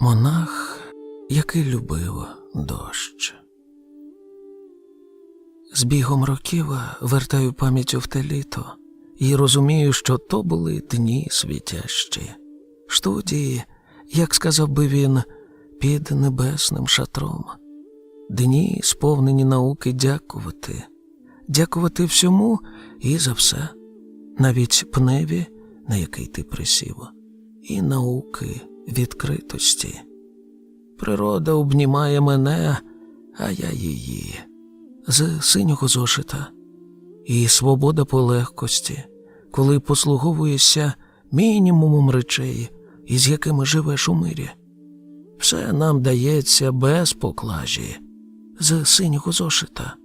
Монах, який любив дощ. З бігом років вертаю пам'ять в те літо і розумію, що то були дні світящі. Студії, як сказав би він, під небесним шатром. Дні, сповнені науки дякувати, дякувати всьому і за все, навіть пневі, на який ти присів, і науки відкритості. Природа обнімає мене, а я її. З синього зошита, і свобода по легкості, коли послуговуєшся мінімумом речей, із якими живеш у мирі. Все нам дається без поклажі, з синього зошита,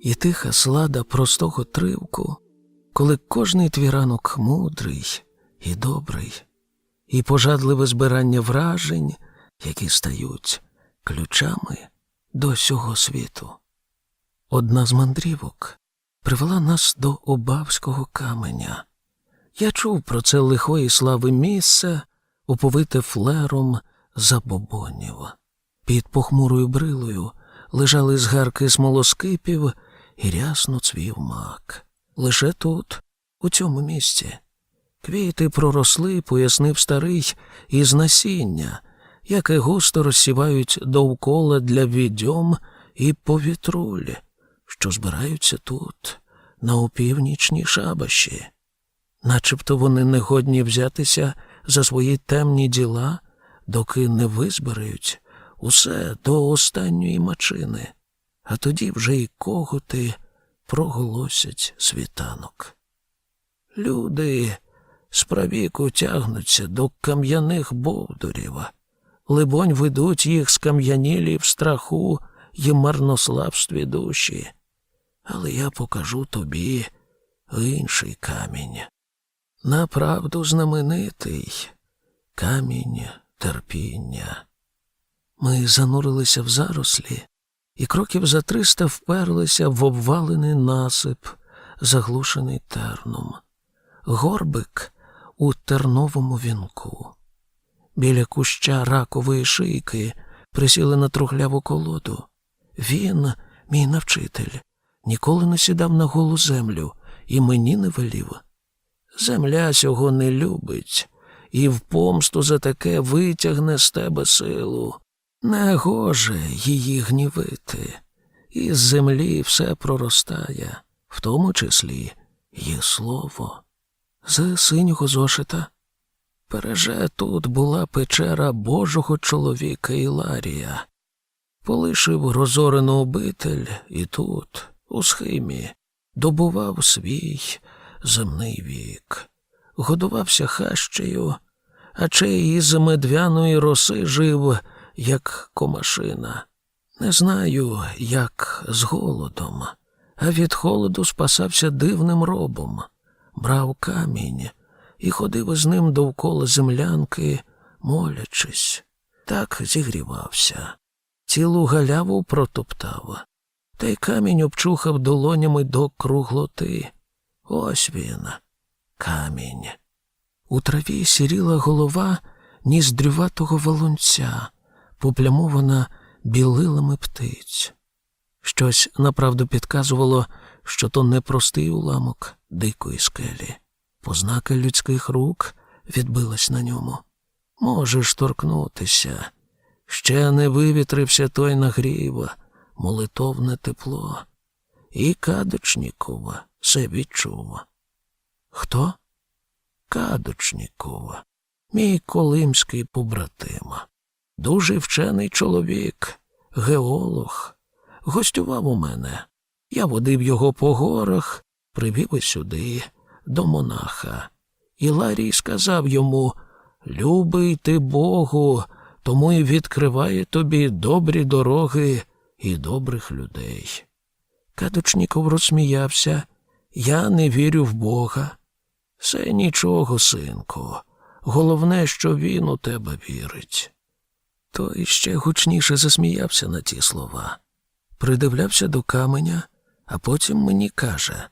і тиха слада простого тривку, коли кожний твій ранок мудрий і добрий, і пожадливе збирання вражень, які стають ключами до сього світу. Одна з мандрівок привела нас до Обавського каменя. Я чув про це лихої слави місце, оповите флером забобонів. Під похмурою брилою лежали згарки смолоскипів і рясно цвів мак. Лише тут, у цьому місці. Квіти проросли, пояснив старий, із насіння, яке густо розсівають довкола для відьом і повітруль, що збираються тут, на опівнічній шабаші. Начебто вони не годні взятися за свої темні діла, доки не визбирають усе до останньої мачини, а тоді вже й коготи проголосять світанок. Люди справіку тягнуться до кам'яних бовдурів, либонь ведуть їх скам'янілі в страху й марнославстві душі. Але я покажу тобі інший камінь. Направду знаменитий камінь терпіння. Ми занурилися в зарослі, і кроків за триста вперлися в обвалений насип, заглушений терном. Горбик у терновому вінку. Біля куща ракової шийки присіли на трухляву колоду. Він, мій навчитель, ніколи не сідав на голу землю і мені не велів. Земля сього не любить, і в помсту за таке витягне з тебе силу. Негоже її гнівити. Із землі все проростає, в тому числі є слово. З синього зошита. Переже тут була печера Божого чоловіка Іларія. Полишив розорену обитель і тут, у схимі, добував свій земний вік, годувався хащею, а чей із медвяної роси жив, як комашина. Не знаю, як з голодом, а від холоду спасався дивним робом, брав камінь і ходив із ним довкола землянки, молячись, так зігрівався. Цілу галяву протоптав, та й камінь обчухав долонями до круглоти. Ось він, камінь. У траві сіріла голова ніздрюватого волонця, поплямована білилами птиць. Щось направду підказувало, що то непростий уламок дикої скелі. Познака людських рук відбилась на ньому. Можеш торкнутися. Ще не вивітрився той нагрів, молитовне тепло. І Кадочнікова це відчув. Хто? Кадочнікова, мій колимський побратим. Дуже вчений чоловік, геолог. Гостював у мене. Я водив його по горах, привів і сюди, до монаха. І Ларій сказав йому Любий ти Богу, тому і відкриває тобі добрі дороги і добрих людей. Кадочніков розсміявся. Я не вірю в Бога. Це нічого, синку. Головне, що він у тебе вірить. Той ще гучніше засміявся на ті слова, придивлявся до каменя, а потім мені каже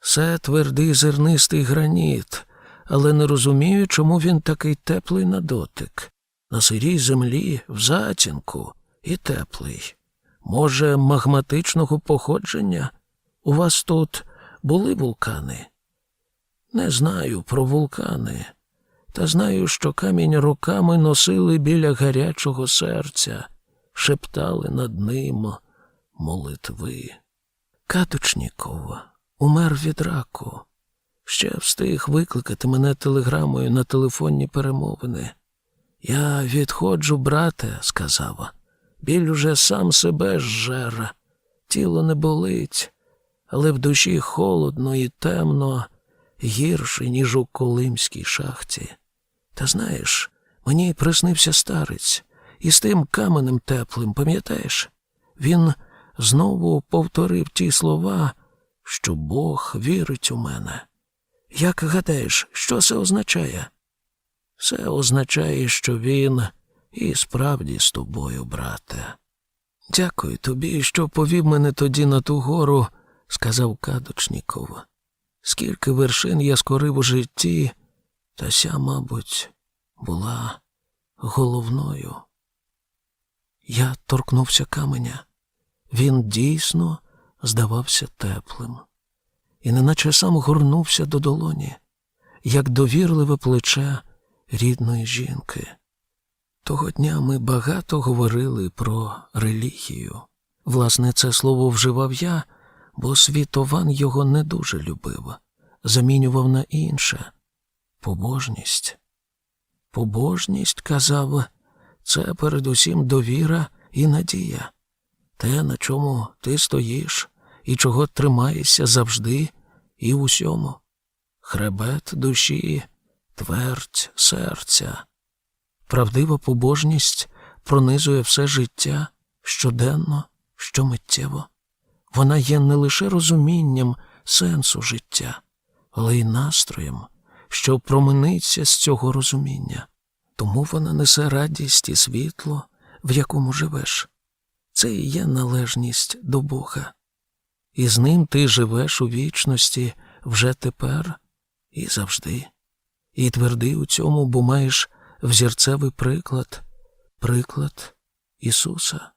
це твердий зернистий граніт, але не розумію, чому він такий теплий на дотик. на сирій землі, в затінку і теплий. Може, магматичного походження? У вас тут були вулкани? Не знаю про вулкани, та знаю, що камінь роками носили біля гарячого серця, шептали над ним молитви. Каточніков умер від раку. Ще встиг викликати мене телеграмою на телефонні перемовини. Я відходжу, брате, сказав. Біль уже сам себе зжер. Тіло не болить, але в душі холодно і темно, гірше, ніж у Колимській шахті. Та знаєш, мені приснився старець із тим каменем теплим, пам'ятаєш? Він знову повторив ті слова, що Бог вірить у мене. Як гадаєш, що це означає? Це означає, що він і справді з тобою, брате. Дякую тобі, що повів мене тоді на ту гору, сказав Кадочніков. Скільки вершин я скорив у житті, та ся, мабуть, була головною. Я торкнувся каменя. Він дійсно здавався теплим, і неначе сам горнувся до долоні, як довірливе плече рідної жінки. Того дня ми багато говорили про релігію. Власне, це слово вживав я, бо світован його не дуже любив, замінював на інше побожність. Побожність, казав, це передусім довіра і надія. Те, на чому ти стоїш і чого тримаєшся завжди і в усьому. Хребет душі, твердь серця. Правдива побожність пронизує все життя щоденно, щомиттєво. Вона є не лише розумінням сенсу життя, але й настроєм, що промениться з цього розуміння. Тому вона несе радість і світло, в якому живеш. Це і є належність до Бога. І з ним ти живеш у вічності вже тепер і завжди. І тверди у цьому, бо маєш взірцевий приклад, приклад Ісуса.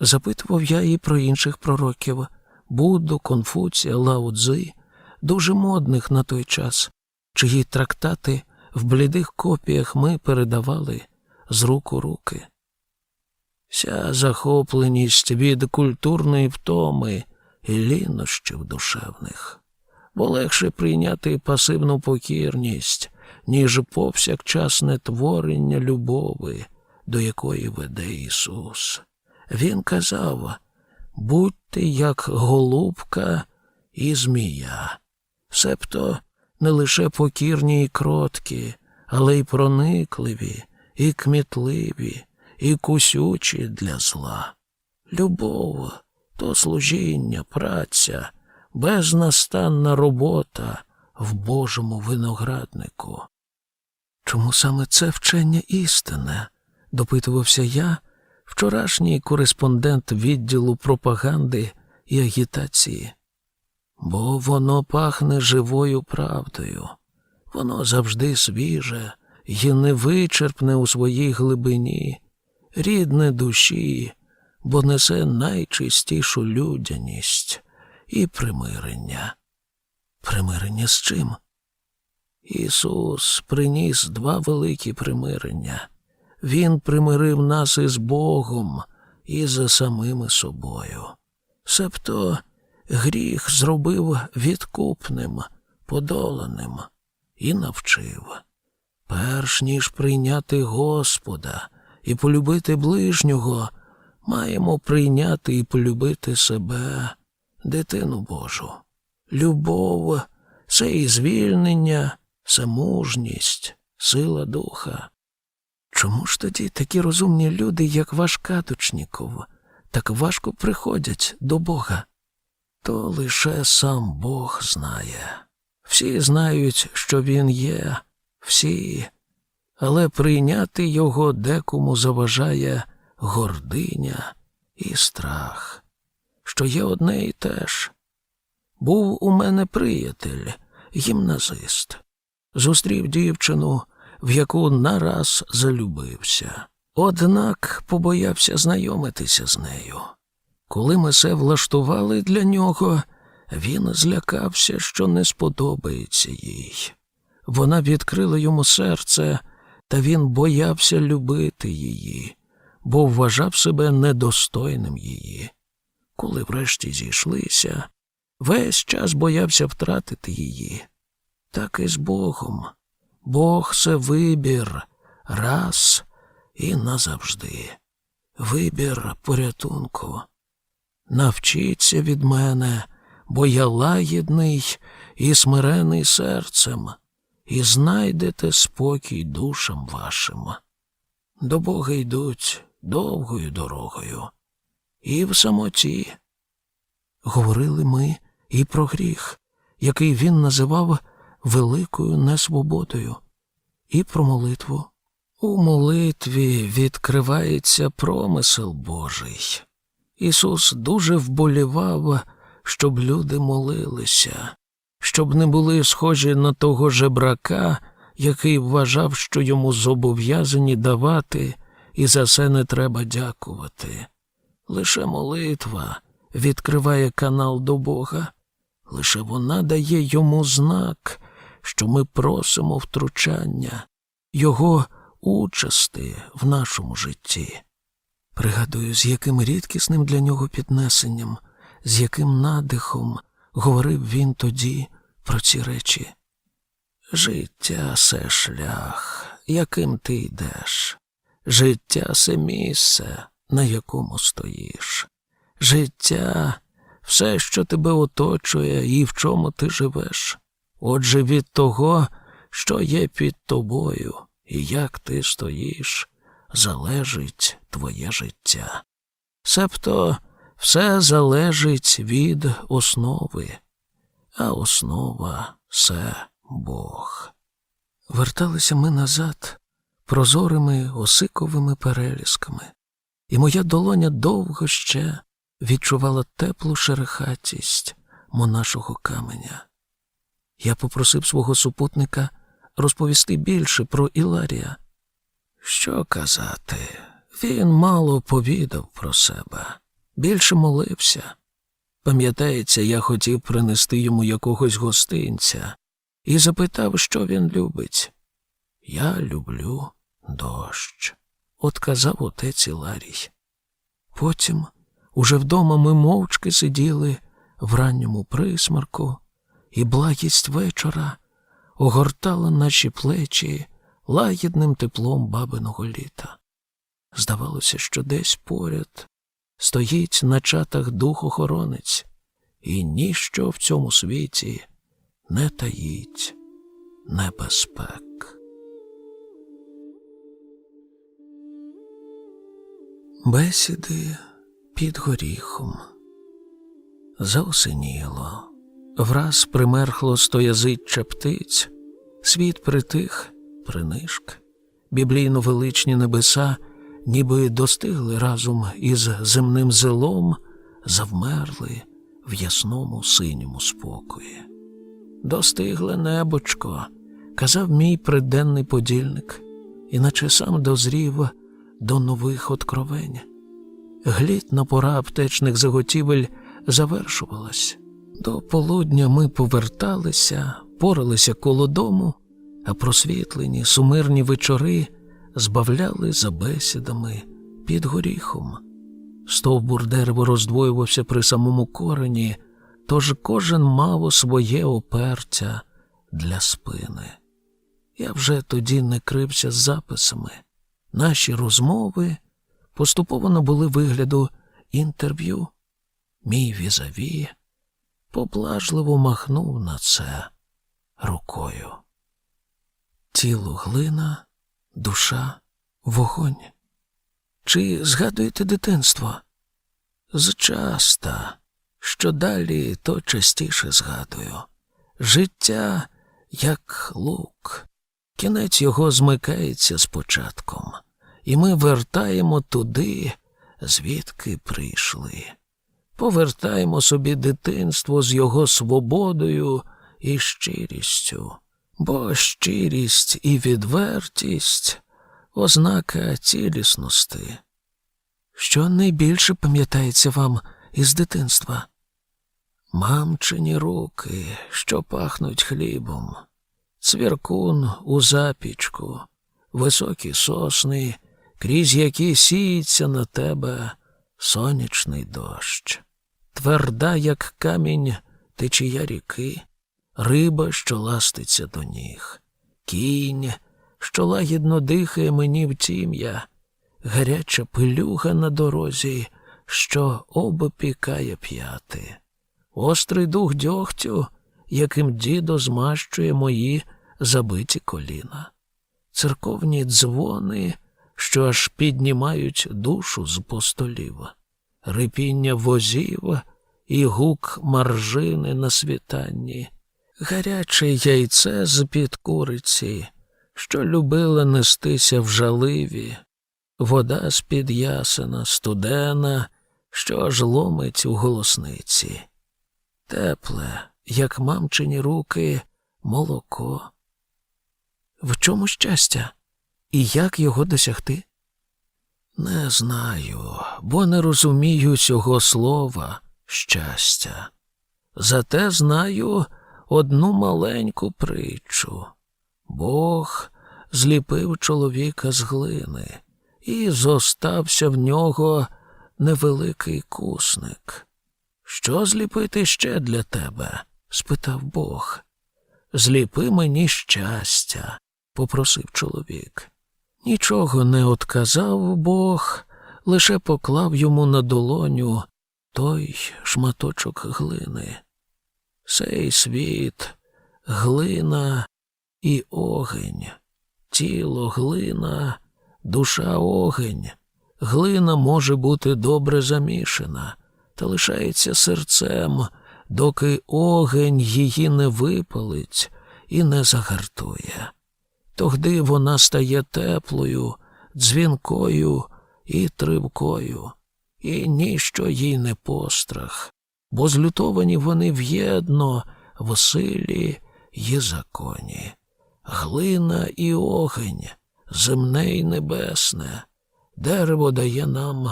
Запитував я і про інших пророків Будду, Конфуція, Лао Цзи, дуже модних на той час, чиї трактати в блідих копіях ми передавали з рук у руки. Ся захопленість від культурної втоми і лінощів душевних, бо легше прийняти пасивну покірність, ніж повсякчасне творення любови, до якої веде Ісус. Він казав будьте як голубка і змія, себто не лише покірні і кроткі, але й проникливі, і кмітливі, і кусючі для зла. Любов то служіння, праця, безнастанна робота в Божому винограднику. Чому саме це вчення істине? допитувався я, вчорашній кореспондент відділу пропаганди і агітації. Бо воно пахне живою правдою, воно завжди свіже і невичерпне у своїй глибині, рідне душі, бо несе найчистішу людяність і примирення. Примирення з чим? Ісус приніс два великі примирення. Він примирив нас із Богом і за самими собою. Себто гріх зробив відкупним, подоланим і навчив. Перш ніж прийняти Господа і полюбити ближнього, маємо прийняти і полюбити себе, дитину Божу. Любов це і звільнення, це мужність, сила духа. Чому ж тоді такі розумні люди, як ваш Каточніков, так важко приходять до Бога? То лише сам Бог знає. Всі знають, що він є, всі, але прийняти його декому заважає гординя і страх, що є одне і те ж. Був у мене приятель, гімназист. Зустрів дівчину, в яку нараз залюбився. Однак побоявся знайомитися з нею. Коли ми все влаштували для нього, він злякався, що не сподобається їй. Вона відкрила йому серце, та він боявся любити її, бо вважав себе недостойним її. Коли врешті зійшлися, весь час боявся втратити її. Так і з Богом. Бог це вибір раз і назавжди. Вибір порятунку. Навчіться від мене, бо я лагідний і смирений серцем, і знайдете спокій душам вашим. До Бога йдуть довгою дорогою, і в самоті. Говорили ми і про гріх, який він називав великою несвободою, і про молитву. У молитві відкривається промисел Божий. Ісус дуже вболівав, щоб люди молилися, щоб не були схожі на того жебрака, який вважав, що йому зобов'язані давати, і за це не треба дякувати. Лише молитва відкриває канал до Бога, лише вона дає йому знак, що ми просимо втручання, Його участи в нашому житті. Пригадую, з яким рідкісним для нього піднесенням, з яким надихом говорив він тоді про ці речі. Життя це шлях, яким ти йдеш. Життя це місце, на якому стоїш. Життя все, що тебе оточує і в чому ти живеш. Отже, від того, що є під тобою, і як ти стоїш, залежить твоє життя. Себто все залежить від основи, а основа це Бог. Верталися ми назад прозорими осиковими перелісками, і моя долоня довго ще відчувала теплу шерехатість монашого каменя. Я попросив свого супутника розповісти більше про Іларія. Що казати? Він мало повідав про себе, більше молився. Пам'ятається, я хотів принести йому якогось гостинця і запитав, що він любить. Я люблю дощ, отказав отець Іларій. Потім, уже вдома, ми мовчки сиділи в ранньому присмарку, і благість вечора огортала наші плечі лагідним теплом бабиного літа. Здавалося, що десь поряд стоїть на чатах дух-охоронець, і ніщо в цьому світі не таїть небезпек. Бесіди під горіхом. Заосеніло, враз примерхло стоязиччя птиць, світ притих, принишк, біблійно величні небеса, ніби достигли разом із земним зелом, завмерли в ясному синьому спокої. Достигле небочко, казав мій приденний подільник, іначе сам дозрів до нових откровень. Глітна пора аптечних заготівель завершувалась. До полудня ми поверталися, поралися коло дому, а просвітлені сумирні вечори збавляли за бесідами під горіхом. Стовбур дерева роздвоювався при самому корені, тож кожен мав своє опертя для спини. Я вже тоді не крився з записами. Наші розмови поступово набули вигляду інтерв'ю. Мій візаві поблажливо махнув на це рукою. Тіло глина, душа, вогонь. Чи згадуєте дитинство? Зчаста, що далі, то частіше згадую. Життя як лук, кінець його змикається з початком, і ми вертаємо туди, звідки прийшли. Повертаємо собі дитинство з його свободою і щирістю, бо щирість і відвертість ознака цілісності. Що найбільше пам'ятається вам із дитинства? Мамчині руки, що пахнуть хлібом, цвіркун у запічку, високі сосни, крізь які сіється на тебе сонячний дощ, тверда, як камінь, течія ріки, риба, що ластиться до ніг, кінь, що лагідно дихає мені в тім'я, гаряча пилюга на дорозі, що обопікає п'яти, острий дух дьогтю, яким дідо змащує мої забиті коліна, церковні дзвони, що аж піднімають душу з постолів, рипіння возів і гук маржини на світанні, гаряче яйце з-під куриці, що любила нестися в жаливі, вода з-під ясена, студена, що аж ломить у голосниці, тепле, як мамчині руки, молоко. В чому щастя? І як його досягти? Не знаю, бо не розумію цього слова щастя. Зате знаю одну маленьку притчу. Бог зліпив чоловіка з глини, і зостався в нього невеликий кусник. Що зліпити ще для тебе? спитав Бог. Зліпи мені щастя, попросив чоловік. Нічого не отказав Бог, лише поклав йому на долоню той шматочок глини. Сей світ, глина і огень, тіло глина, душа огень. Глина може бути добре замішана, та лишається серцем, доки огень її не випалить і не загартує. Тогди вона стає теплою, дзвінкою і тривкою, і ніщо їй не пострах, бо злютовані вони в'єдно в силі й законі. Глина і огень, земне й небесне, дерево дає нам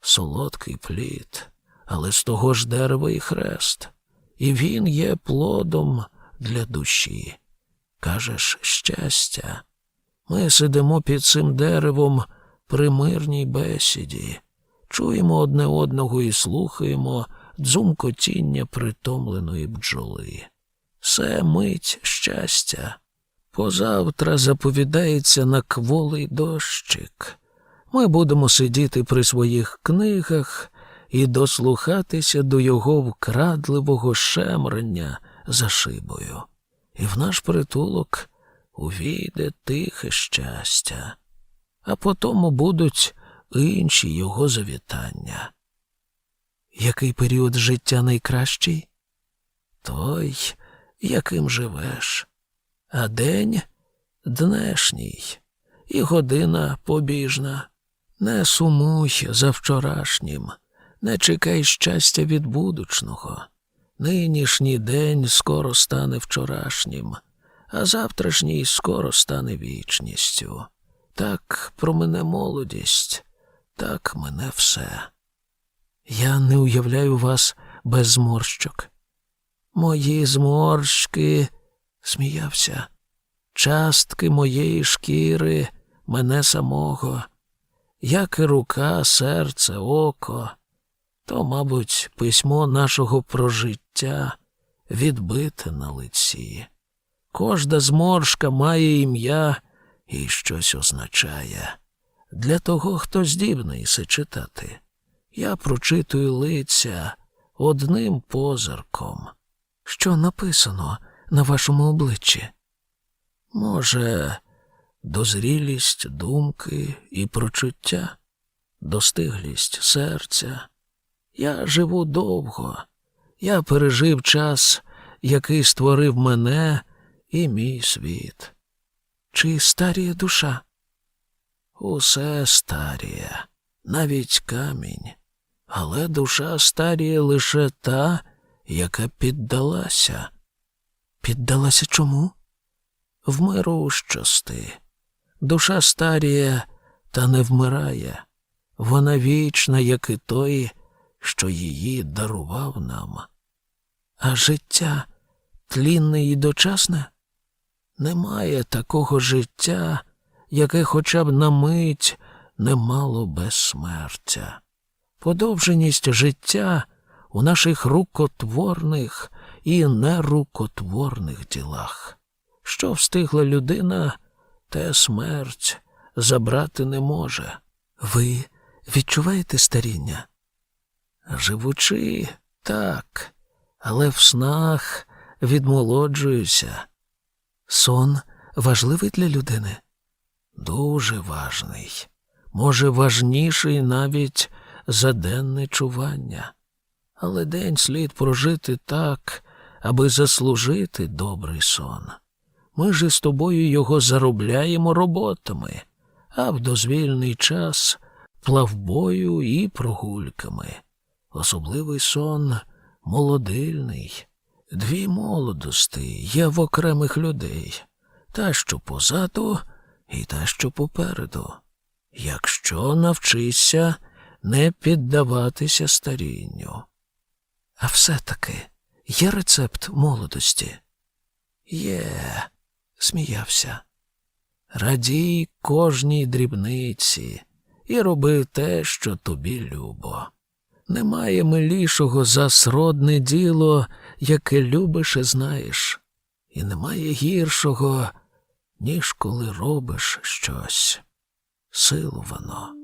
солодкий плід, але з того ж дерева і хрест, і він є плодом для душі. Кажеш, щастя. Ми сидимо під цим деревом при мирній бесіді, чуємо одне одного і слухаємо дзумкотіння притомленої бджоли. Це мить щастя. Позавтра заповідається на кволий дощик. Ми будемо сидіти при своїх книгах і дослухатися до його вкрадливого шемрання за шибою і в наш притулок увійде тихе щастя, а потому будуть інші його завітання. Який період життя найкращий? Той, яким живеш, а день днешній, і година побіжна. Не сумуй за вчорашнім, не чекай щастя від будучного. Нинішній день скоро стане вчорашнім, а завтрашній скоро стане вічністю. Так про мене молодість, так мене все. Я не уявляю вас без зморщок. Мої зморщки, сміявся, частки моєї шкіри, мене самого, як і рука, серце, око. То, мабуть, письмо нашого прожиття відбите на лиці. Кожна зморшка має ім'я і щось означає. Для того, хто здібний се читати. Я прочитую лиця одним позирком. Що написано на вашому обличчі? Може, дозрілість думки і прочуття, достиглість серця. Я живу довго. Я пережив час, який створив мене і мій світ. Чи старіє душа? Усе старіє, навіть камінь, але душа старіє лише та, яка піддалася. Піддалася чому? в миру щасти. Душа старіє та не вмирає. Вона вічна, як і той, що її дарував нам. А життя тлінне і дочасне? Немає такого життя, яке хоча б на мить не мало безсмертя. Подовженість життя у наших рукотворних і нерукотворних ділах. Що встигла людина, те смерть забрати не може. Ви відчуваєте старіння? Живучи, так, але в снах відмолоджуюся. Сон важливий для людини? Дуже важний. Може, важніший навіть за денне чування. Але день слід прожити так, аби заслужити добрий сон. Ми ж із тобою його заробляємо роботами, а в дозвільний час плавбою і прогульками. Особливий сон молодильний. Дві молодости є в окремих людей, та, що позаду, і та, що попереду. Якщо навчишся не піддаватися старінню. А все-таки є рецепт молодості? Є, сміявся. Радій кожній дрібниці і роби те, що тобі любо. Немає милішого за сродне діло, яке любиш і знаєш, і немає гіршого, ніж коли робиш щось. Силу воно.